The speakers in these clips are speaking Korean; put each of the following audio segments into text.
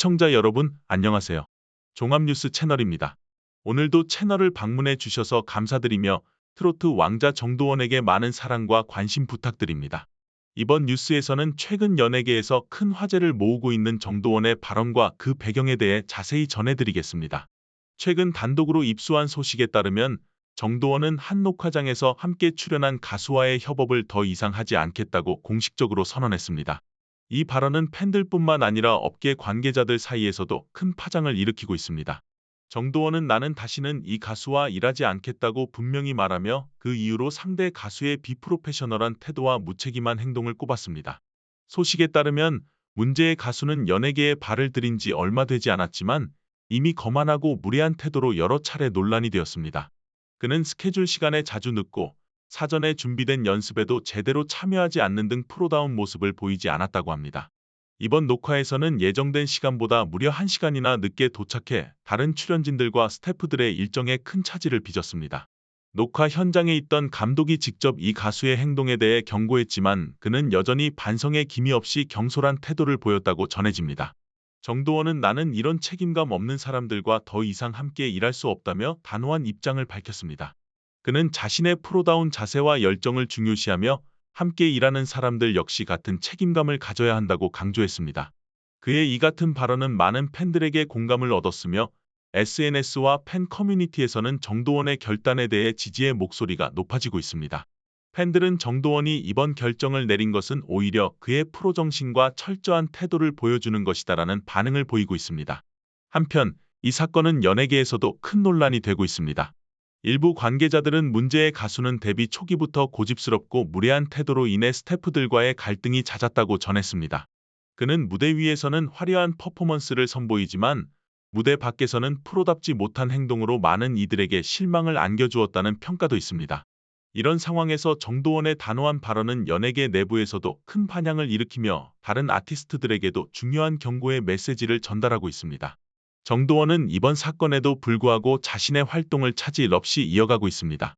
시청자 여러분, 안녕하세요. 종합뉴스 채널입니다. 오늘도 채널을 방문해 주셔서 감사드리며 트로트 왕자 정도원에게 많은 사랑과 관심 부탁드립니다. 이번 뉴스에서는 최근 연예계에서 큰 화제를 모으고 있는 정도원의 발언과 그 배경에 대해 자세히 전해드리겠습니다. 최근 단독으로 입수한 소식에 따르면 정도원은 한 녹화장에서 함께 출연한 가수와의 협업을 더 이상 하지 않겠다고 공식적으로 선언했습니다. 이 발언은 팬들뿐만 아니라 업계 관계자들 사이에서도 큰 파장을 일으키고 있습니다. 정도원은 나는 다시는 이 가수와 일하지 않겠다고 분명히 말하며 그 이유로 상대 가수의 비프로페셔널한 태도와 무책임한 행동을 꼽았습니다. 소식에 따르면 문제의 가수는 연예계에 발을 들인 지 얼마 되지 않았지만 이미 거만하고 무례한 태도로 여러 차례 논란이 되었습니다. 그는 스케줄 시간에 자주 늦고 사전에 준비된 연습에도 제대로 참여하지 않는 등 프로다운 모습을 보이지 않았다고 합니다. 이번 녹화에서는 예정된 시간보다 무려 1시간이나 늦게 도착해 다른 출연진들과 스태프들의 일정에 큰 차질을 빚었습니다. 녹화 현장에 있던 감독이 직접 이 가수의 행동에 대해 경고했지만 그는 여전히 반성의 기미 없이 경솔한 태도를 보였다고 전해집니다. 정도원은 나는 이런 책임감 없는 사람들과 더 이상 함께 일할 수 없다며 단호한 입장을 밝혔습니다. 그는 자신의 프로다운 자세와 열정을 중요시하며 함께 일하는 사람들 역시 같은 책임감을 가져야 한다고 강조했습니다. 그의 이 같은 발언은 많은 팬들에게 공감을 얻었으며 SNS와 팬 커뮤니티에서는 정도원의 결단에 대해 지지의 목소리가 높아지고 있습니다. 팬들은 정도원이 이번 결정을 내린 것은 오히려 그의 프로 정신과 철저한 태도를 보여주는 것이다라는 반응을 보이고 있습니다. 한편 이 사건은 연예계에서도 큰 논란이 되고 있습니다. 일부 관계자들은 문제의 가수는 데뷔 초기부터 고집스럽고 무례한 태도로 인해 스태프들과의 갈등이 잦았다고 전했습니다. 그는 무대 위에서는 화려한 퍼포먼스를 선보이지만 무대 밖에서는 프로답지 못한 행동으로 많은 이들에게 실망을 안겨주었다는 평가도 있습니다. 이런 상황에서 정도원의 단호한 발언은 연예계 내부에서도 큰 반향을 일으키며 다른 아티스트들에게도 중요한 경고의 메시지를 전달하고 있습니다. 정도원은 이번 사건에도 불구하고 자신의 활동을 차질 없이 이어가고 있습니다.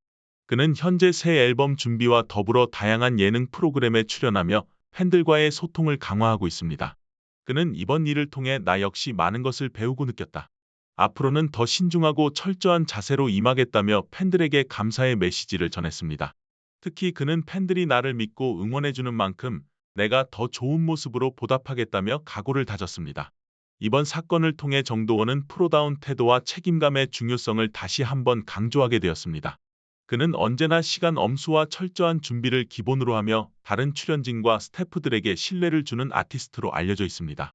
그는 현재 새 앨범 준비와 더불어 다양한 예능 프로그램에 출연하며 팬들과의 소통을 강화하고 있습니다. 그는 이번 일을 통해 나 역시 많은 것을 배우고 느꼈다. 앞으로는 더 신중하고 철저한 자세로 임하겠다며 팬들에게 감사의 메시지를 전했습니다. 특히 그는 팬들이 나를 믿고 응원해주는 만큼 내가 더 좋은 모습으로 보답하겠다며 각오를 다졌습니다. 이번 사건을 통해 정도원은 프로다운 태도와 책임감의 중요성을 다시 한번 강조하게 되었습니다. 그는 언제나 시간 엄수와 철저한 준비를 기본으로 하며 다른 출연진과 스태프들에게 신뢰를 주는 아티스트로 알려져 있습니다.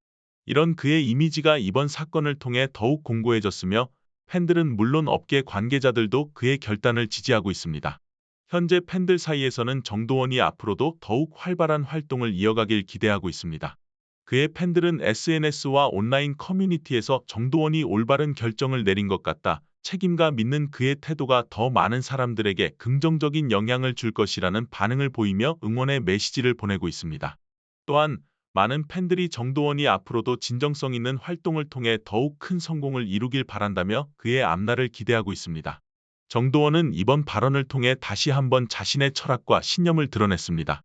이런 그의 이미지가 이번 사건을 통해 더욱 공고해졌으며 팬들은 물론 업계 관계자들도 그의 결단을 지지하고 있습니다. 현재 팬들 사이에서는 정도원이 앞으로도 더욱 활발한 활동을 이어가길 기대하고 있습니다. 그의 팬들은 SNS와 온라인 커뮤니티에서 정도원이 올바른 결정을 내린 것 같다. 책임과 믿는 그의 태도가 더 많은 사람들에게 긍정적인 영향을 줄 것이라는 반응을 보이며 응원의 메시지를 보내고 있습니다. 또한 많은 팬들이 정도원이 앞으로도 진정성 있는 활동을 통해 더욱 큰 성공을 이루길 바란다며 그의 앞날을 기대하고 있습니다. 정도원은 이번 발언을 통해 다시 한번 자신의 철학과 신념을 드러냈습니다.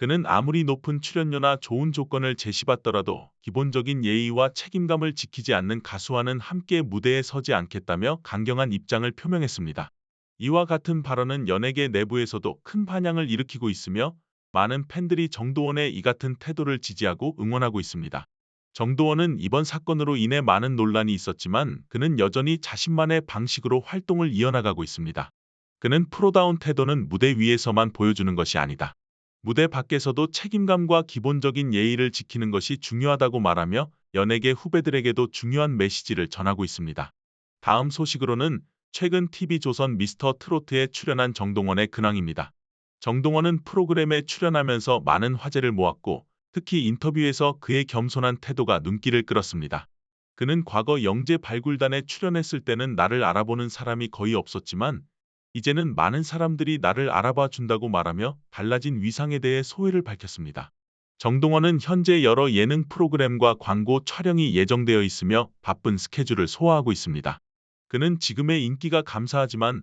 그는 아무리 높은 출연료나 좋은 조건을 제시받더라도 기본적인 예의와 책임감을 지키지 않는 가수와는 함께 무대에 서지 않겠다며 강경한 입장을 표명했습니다. 이와 같은 발언은 연예계 내부에서도 큰 반향을 일으키고 있으며 많은 팬들이 정도원의 이 같은 태도를 지지하고 응원하고 있습니다. 정도원은 이번 사건으로 인해 많은 논란이 있었지만 그는 여전히 자신만의 방식으로 활동을 이어나가고 있습니다. 그는 프로다운 태도는 무대 위에서만 보여주는 것이 아니다. 무대 밖에서도 책임감과 기본적인 예의를 지키는 것이 중요하다고 말하며 연예계 후배들에게도 중요한 메시지를 전하고 있습니다. 다음 소식으로는 최근 TV조선 미스터 트로트에 출연한 정동원의 근황입니다. 정동원은 프로그램에 출연하면서 많은 화제를 모았고 특히 인터뷰에서 그의 겸손한 태도가 눈길을 끌었습니다. 그는 과거 영재 발굴단에 출연했을 때는 나를 알아보는 사람이 거의 없었지만 이제는 많은 사람들이 나를 알아봐 준다고 말하며 달라진 위상에 대해 소회를 밝혔습니다. 정동원은 현재 여러 예능 프로그램과 광고 촬영이 예정되어 있으며 바쁜 스케줄을 소화하고 있습니다. 그는 지금의 인기가 감사하지만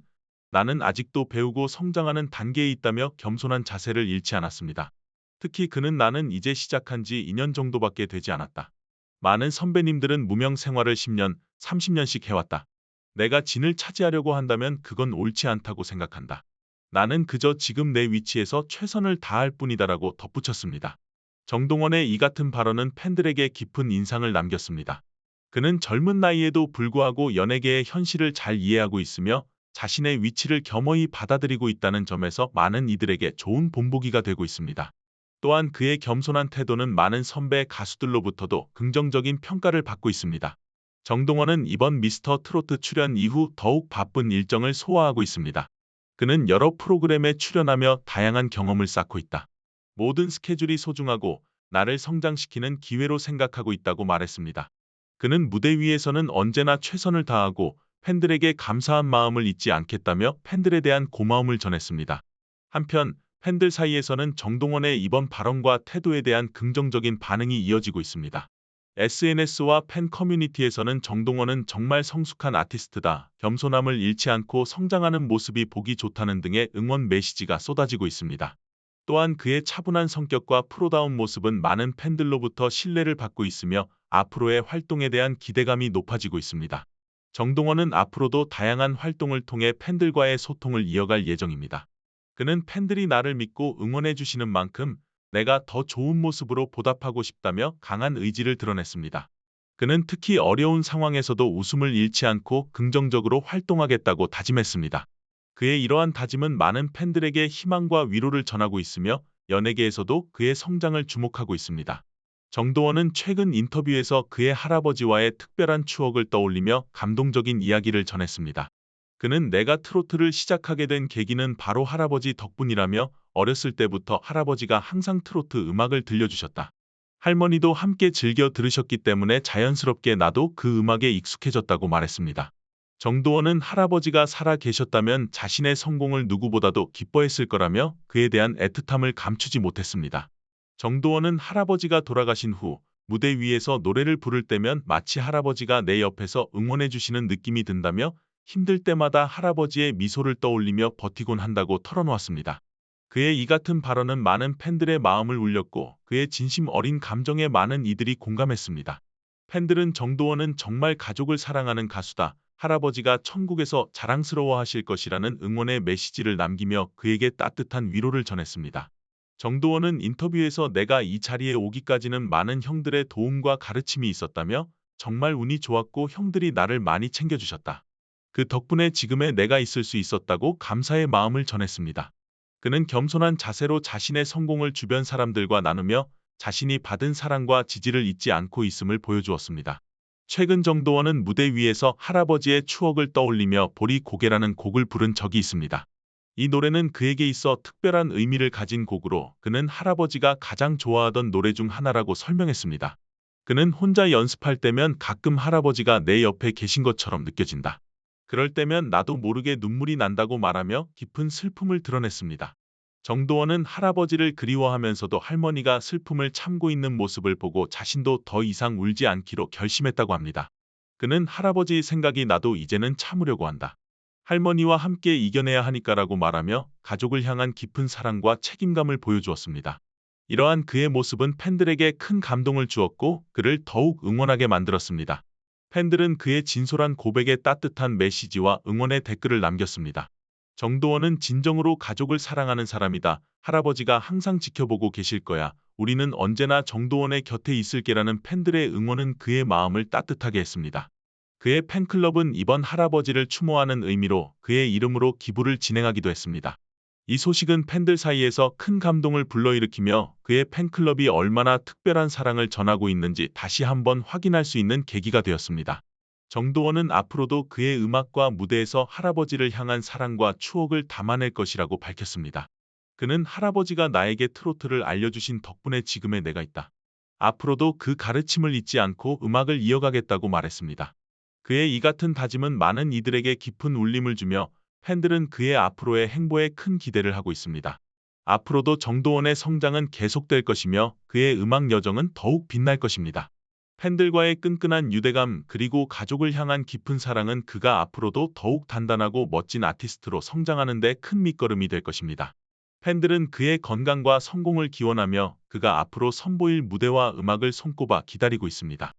나는 아직도 배우고 성장하는 단계에 있다며 겸손한 자세를 잃지 않았습니다. 특히 그는 나는 이제 시작한 지 2년 정도밖에 되지 않았다. 많은 선배님들은 무명 생활을 10년, 30년씩 해왔다. 내가 진을 차지하려고 한다면 그건 옳지 않다고 생각한다. 나는 그저 지금 내 위치에서 최선을 다할 뿐이다라고 덧붙였습니다. 정동원의 이 같은 발언은 팬들에게 깊은 인상을 남겼습니다. 그는 젊은 나이에도 불구하고 연예계의 현실을 잘 이해하고 있으며 자신의 위치를 겸허히 받아들이고 있다는 점에서 많은 이들에게 좋은 본보기가 되고 있습니다. 또한 그의 겸손한 태도는 많은 선배 가수들로부터도 긍정적인 평가를 받고 있습니다. 정동원은 이번 미스터 트로트 출연 이후 더욱 바쁜 일정을 소화하고 있습니다. 그는 여러 프로그램에 출연하며 다양한 경험을 쌓고 있다. 모든 스케줄이 소중하고 나를 성장시키는 기회로 생각하고 있다고 말했습니다. 그는 무대 위에서는 언제나 최선을 다하고 팬들에게 감사한 마음을 잊지 않겠다며 팬들에 대한 고마움을 전했습니다. 한편 팬들 사이에서는 정동원의 이번 발언과 태도에 대한 긍정적인 반응이 이어지고 있습니다. SNS와 팬 커뮤니티에서는 정동원은 정말 성숙한 아티스트다, 겸손함을 잃지 않고 성장하는 모습이 보기 좋다는 등의 응원 메시지가 쏟아지고 있습니다. 또한 그의 차분한 성격과 프로다운 모습은 많은 팬들로부터 신뢰를 받고 있으며 앞으로의 활동에 대한 기대감이 높아지고 있습니다. 정동원은 앞으로도 다양한 활동을 통해 팬들과의 소통을 이어갈 예정입니다. 그는 팬들이 나를 믿고 응원해 주시는 만큼 내가 더 좋은 모습으로 보답하고 싶다며 강한 의지를 드러냈습니다. 그는 특히 어려운 상황에서도 웃음을 잃지 않고 긍정적으로 활동하겠다고 다짐했습니다. 그의 이러한 다짐은 많은 팬들에게 희망과 위로를 전하고 있으며 연예계에서도 그의 성장을 주목하고 있습니다. 정도원은 최근 인터뷰에서 그의 할아버지와의 특별한 추억을 떠올리며 감동적인 이야기를 전했습니다. 그는 내가 트로트를 시작하게 된 계기는 바로 할아버지 덕분이라며 어렸을 때부터 할아버지가 항상 트로트 음악을 들려주셨다. 할머니도 함께 즐겨 들으셨기 때문에 자연스럽게 나도 그 음악에 익숙해졌다고 말했습니다. 정도원은 할아버지가 살아 계셨다면 자신의 성공을 누구보다도 기뻐했을 거라며 그에 대한 애틋함을 감추지 못했습니다. 정도원은 할아버지가 돌아가신 후 무대 위에서 노래를 부를 때면 마치 할아버지가 내 옆에서 응원해 주시는 느낌이 든다며 힘들 때마다 할아버지의 미소를 떠올리며 버티곤 한다고 털어놓았습니다. 그의 이 같은 발언은 많은 팬들의 마음을 울렸고 그의 진심 어린 감정에 많은 이들이 공감했습니다. 팬들은 정도원은 정말 가족을 사랑하는 가수다. 할아버지가 천국에서 자랑스러워 하실 것이라는 응원의 메시지를 남기며 그에게 따뜻한 위로를 전했습니다. 정도원은 인터뷰에서 내가 이 자리에 오기까지는 많은 형들의 도움과 가르침이 있었다며 정말 운이 좋았고 형들이 나를 많이 챙겨주셨다. 그 덕분에 지금의 내가 있을 수 있었다고 감사의 마음을 전했습니다. 그는 겸손한 자세로 자신의 성공을 주변 사람들과 나누며 자신이 받은 사랑과 지지를 잊지 않고 있음을 보여주었습니다. 최근 정도원은 무대 위에서 할아버지의 추억을 떠올리며 보리 고개라는 곡을 부른 적이 있습니다. 이 노래는 그에게 있어 특별한 의미를 가진 곡으로 그는 할아버지가 가장 좋아하던 노래 중 하나라고 설명했습니다. 그는 혼자 연습할 때면 가끔 할아버지가 내 옆에 계신 것처럼 느껴진다. 그럴 때면 나도 모르게 눈물이 난다고 말하며 깊은 슬픔을 드러냈습니다. 정도원은 할아버지를 그리워하면서도 할머니가 슬픔을 참고 있는 모습을 보고 자신도 더 이상 울지 않기로 결심했다고 합니다. 그는 할아버지 생각이 나도 이제는 참으려고 한다. 할머니와 함께 이겨내야 하니까라고 말하며 가족을 향한 깊은 사랑과 책임감을 보여주었습니다. 이러한 그의 모습은 팬들에게 큰 감동을 주었고 그를 더욱 응원하게 만들었습니다. 팬들은 그의 진솔한 고백에 따뜻한 메시지와 응원의 댓글을 남겼습니다. 정도원은 진정으로 가족을 사랑하는 사람이다. 할아버지가 항상 지켜보고 계실 거야. 우리는 언제나 정도원의 곁에 있을게라는 팬들의 응원은 그의 마음을 따뜻하게 했습니다. 그의 팬클럽은 이번 할아버지를 추모하는 의미로 그의 이름으로 기부를 진행하기도 했습니다. 이 소식은 팬들 사이에서 큰 감동을 불러일으키며 그의 팬클럽이 얼마나 특별한 사랑을 전하고 있는지 다시 한번 확인할 수 있는 계기가 되었습니다. 정도원은 앞으로도 그의 음악과 무대에서 할아버지를 향한 사랑과 추억을 담아낼 것이라고 밝혔습니다. 그는 할아버지가 나에게 트로트를 알려주신 덕분에 지금의 내가 있다. 앞으로도 그 가르침을 잊지 않고 음악을 이어가겠다고 말했습니다. 그의 이 같은 다짐은 많은 이들에게 깊은 울림을 주며 팬들은 그의 앞으로의 행보에 큰 기대를 하고 있습니다. 앞으로도 정도원의 성장은 계속될 것이며 그의 음악 여정은 더욱 빛날 것입니다. 팬들과의 끈끈한 유대감 그리고 가족을 향한 깊은 사랑은 그가 앞으로도 더욱 단단하고 멋진 아티스트로 성장하는 데 큰 밑거름이 될 것입니다. 팬들은 그의 건강과 성공을 기원하며 그가 앞으로 선보일 무대와 음악을 손꼽아 기다리고 있습니다.